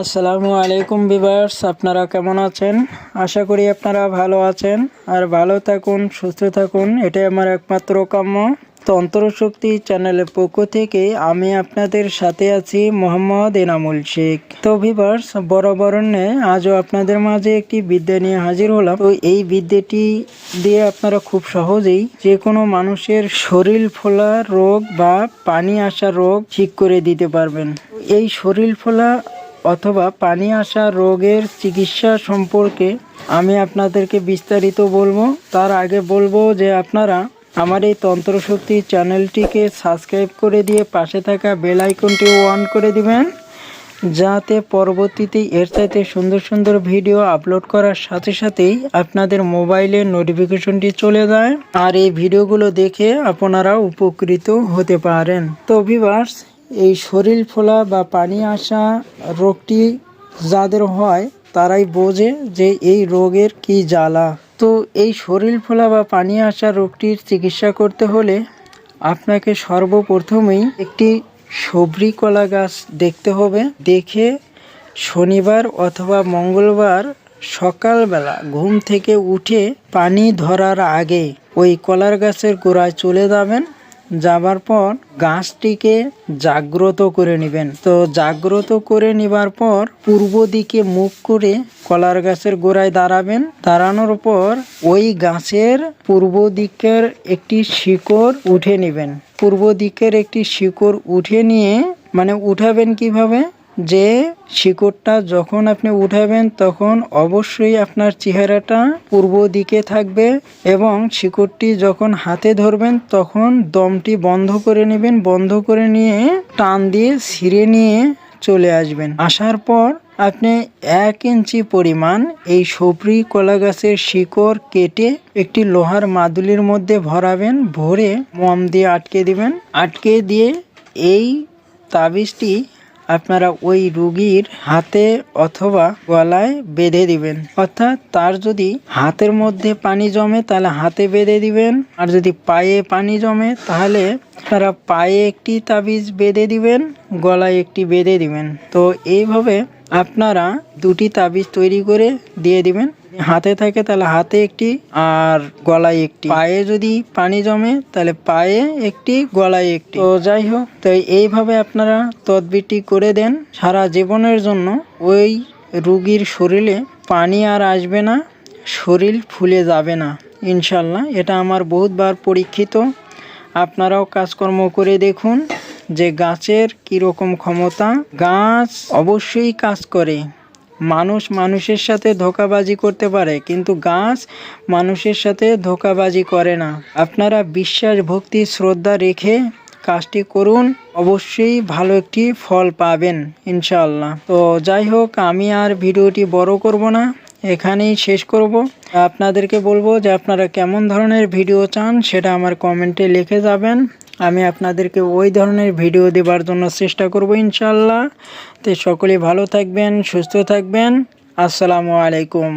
আসসালামু আলাইকুম বিভার্স আপনারা কেমন আছেন? আশা করি আপনারা ভালো আছেন আর ভালো থাকুন, সুস্থ থাকুন, এটাই আমার একমাত্র কাম্য। তন্ত্রশক্তি চ্যানেলের পক্ষ থেকে আমি আপনাদের সাথে আছি মোহাম্মদ এনামুল শেখ। তো ভিভার্স বরাবরণ্যে আজও আপনাদের মাঝে একটি বিদ্যা নিয়ে হাজির হলাম। তো এই বিদ্যাটি দিয়ে আপনারা খুব সহজেই যে কোনো মানুষের শরীর ফোলা রোগ বা পানি আসা রোগ ঠিক করে দিতে পারবেন। এই শরীর ফোলা অথবা পানি আসা রোগের চিকিৎসা সম্পর্কে আমি আপনাদেরকে বিস্তারিত বলব। তার আগে বলব যে আপনারা আমার এই তন্ত্রশক্তি চ্যানেলটিকে সাবস্ক্রাইব করে দিয়ে পাশে থাকা বেল আইকনটি অন করে দিবেন, যাতে পরবর্তীতে এর চাইতে সুন্দর সুন্দর ভিডিও আপলোড করার সাথে সাথেই আপনাদের মোবাইলে নোটিফিকেশনটি চলে যায়। আর এই ভিডিওগুলো দেখে আপনারা উপকৃত হতে পারেন। তো ভিভার্স এই শরীর ফোলা বা পানি আসা রোগটি যাদের হয়, তারাই বোঝে যে এই রোগের কি জ্বালা। তো এই শরীর ফোলা বা পানি আসা রোগটির চিকিৎসা করতে হলে আপনাকে সর্বপ্রথমেই একটি সবরি কলা গাছ দেখতে হবে। দেখে শনিবার অথবা মঙ্গলবার সকালবেলা ঘুম থেকে উঠে পানি ধরার আগে ওই কলার গাছের গোড়ায় চলে যাবেন। যাবার পর গাছটিকে জাগ্রত করে নেবেন। তো জাগ্রত করে নেবার পর পূর্ব দিকে মুখ করে কলার গাছের গোড়ায় দাঁড়াবেন। দাঁড়ানোর পর ওই গাছের পূর্ব দিকের একটি শিকড় উঠে নেবেন। পূর্ব দিকের একটি শিকড় উঠে নিয়ে মানে উঠাবেন কীভাবে? যে শিকড়টা যখন আপনি উঠাবেন, তখন অবশ্যই আপনার চেহারাটা পূর্ব দিকে থাকবে এবং শিকড়টি যখন হাতে ধরবেন, তখন দমটি বন্ধ করে নেবেন, বন্ধ করে নিয়ে টান দিয়ে ছিঁড়ে নিয়ে চলে আসবেন। আসার পর আপনি এক ইঞ্চি পরিমাণ এই সবরি কলা গাছের শিকড় কেটে একটি লোহার মাদুলির মধ্যে ভরাবেন, ভরে মম দিয়ে আটকে দিবেন। আটকে দিয়ে এই তাবিজটি আপনারা ওই রুগীর হাতে অথবা গলায় বেঁধে দিবেন। অর্থাৎ তার যদি হাতের মধ্যে পানি জমে, তাহলে হাতে বেঁধে দিবেন। আর যদি পায়ে পানি জমে, তাহলে আপনারা পায়ে একটি তাবিজ বেঁধে দিবেন, গলায় একটি বেঁধে দিবেন। তো এইভাবে আপনারা দুটি তাবিজ তৈরি করে দিয়ে দিবেন। হাতে থাকে তাহলে হাতে একটি আর গলায় একটি। পায়ে যদি পানি জমে তাহলে পায়ে একটি, গলায় একটি। তো যাই হোক, তো এইভাবে আপনারা তদবিটি করে দেন সারা জীবনের জন্য। ওই রুগীর শরীরে পানি আর আসবে না, শরীর ফুলে যাবে না ইনশাল্লাহ এটা আমার বহুতবার পরীক্ষিত। আপনারাও কাজকর্ম করে দেখুন যে গাছের কীরকম ক্ষমতা। গাছ অবশ্যই কাজ করে। মানুষ মানুষের সাথে ধোকাবাজি করতে পারে, কিন্তু গাছ মানুষের সাথে ধোকাবাজি করে না। আপনারা বিশ্বাস ভক্তি শ্রদ্ধা রেখে কাজটি করুন, অবশ্যই ভালো একটি ফল পাবেন ইনশাল্লাহ তো যাই হোক, আমি আর ভিডিওটি বড় করব না, এখানেই শেষ করব। আপনাদেরকে বলব যে আপনারা কেমন ধরনের ভিডিও চান সেটা আমার কমেন্টে লিখে যাবেন। আমি আপনাদেরকে ওই ধরনের ভিডিও দেবার জন্য চেষ্টা করব ইনশাল্লাহ। তো সকলে ভালো থাকবেন, সুস্থ থাকবেন। আসসালামু আলাইকুম।